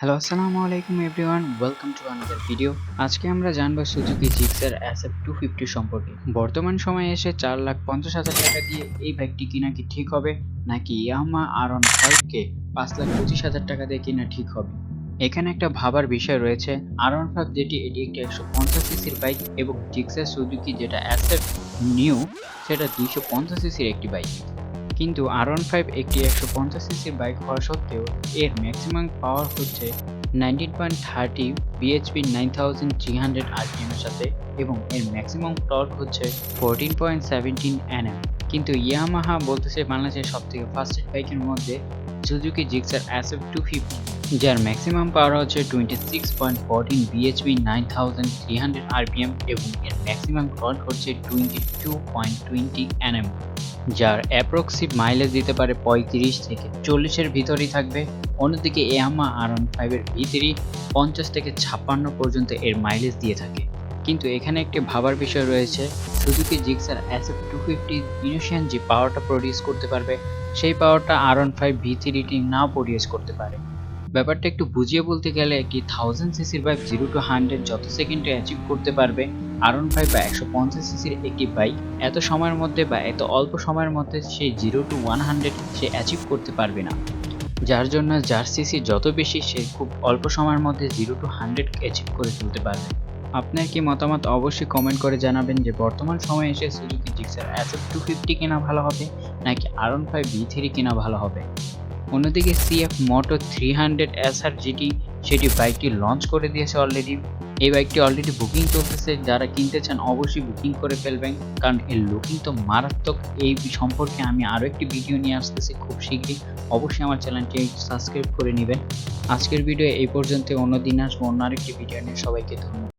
Hello আসসালামু আলাইকুম everyone welcome to another video আজকে আমরা জানব Suzuki Gixxer SF two fifty সম্পর্কে। বর্তমান সময়ে এসে চার লাখ পঞ্চাশ হাজার টাকা দিয়ে এই বাইকটি কিনা কি ঠিক হবে? নাকি ইয়ামা আর অন ফাইভকে পাঁচ লাখ পঁচিশ হাজার টাকা দিয়ে কিনা ঠিক হবে? এখানে একটা ভাবার বিষয় রয়েছে। আর ফাইভ যেটি, এটি একটি একশো পঞ্চাশ সিসির বাইক এবং জিক্সার সুজুকি যেটা অ্যাসেপ নিউ সেটা দুইশো পঞ্চাশ সিসির একটি বাইক কিন্তু আর ওয়ান ফাইভ একটি একশো পঞ্চাশ সিসির বাইক হওয়া সত্ত্বেও এর ম্যাক্সিমাম পাওয়ার হচ্ছে nineteen point thirty BHP nine thousand three hundred আরপিএমের সাথে এবং এর ম্যাক্সিমাম টর্ক হচ্ছে ফোরটিন পয়েন্ট সেভেন্টিন এনএম কিন্তু ইয়ামাহা বলতেছে বাংলাদেশের সব থেকে ফাস্টেস্ট বাইকের মধ্যে Suzuki Gixxer SF two fifty যার ম্যাক্সিমাম পাওয়ার হচ্ছে twenty six point fourteen BHP nine thousand three hundred RPM এবং এর ম্যাক্সিমাম টর্ক হচ্ছে twenty two point twenty NM যার অ্যাপ্রক্সিভ মাইলেজ দিতে পারে পঁয়ত্রিশ থেকে চল্লিশের ভিতরেই থাকবে। অন্যদিকে ইয়ামা আর ওয়ান ফাইভের ভিতরেই পঞ্চাশ থেকে ছাপ্পান্ন পর্যন্ত এর মাইলেজ দিয়ে থাকে। কিন্তু এখানে একটি ভাবার বিষয় রয়েছে। Suzuki Gixxer SF two fifty ইনোশিয়ান যে পাওয়ারটা প্রডিউস করতে পারবে, সেই পাওয়ারটা আর ওয়ান ফাইভ ভি থ্রিটি নাও প্রডিউস করতে পারে। ব্যাপারটা একটু বুঝিয়ে বলতে গেলে একটি থাউজেন্ড সিসির বাইক জিরো টু হান্ড্রেড যত সেকেন্ডে অ্যাচিভ করতে পারবে আর ওয়ান ফাইভ বা একশো পঞ্চাশ সিসির একটি বাইক এত সময়ের মধ্যে বা এত অল্প সময়ের মধ্যে সে জিরো টু ওয়ান হান্ড্রেড সে অ্যাচিভ করতে পারবে না। যার জন্য যার সিসি যত বেশি সে খুব অল্প সময়ের মধ্যে জিরো টু হান্ড্রেড অ্যাচিভ করে তুলতে পারবে। আপনার কি মতামত অবশ্যই কমেন্ট করে জানাবেন যে বর্তমান সময়ে এসে Suzuki Gixxer SF two fifty কেনা ভালো হবে নাকি R one five V three কেনা ভালো হবে? অন্যদিকে CF moto three hundred SR যেটি সেটি বাইকটি লঞ্চ করে দিয়েছে অলরেডি এই বাইকটি অলরেডি বুকিং চলতেছে। যারা কিনতে চান অবশ্যই বুকিং করে ফেলবেন। কারণ এর লুকিং তো মারাত্মক। এই সম্পর্কে আমি আরও একটি ভিডিও নিয়ে আসতেছি খুব শীঘ্রই। অবশ্যই আমার চ্যানেলটি সাবস্ক্রাইব করে নেবেন। আজকের ভিডিও এই পর্যন্ত অন্য দিন আসব অন্য আরেকটি ভিডিও নিয়ে। সবাইকে ধন্যবাদ।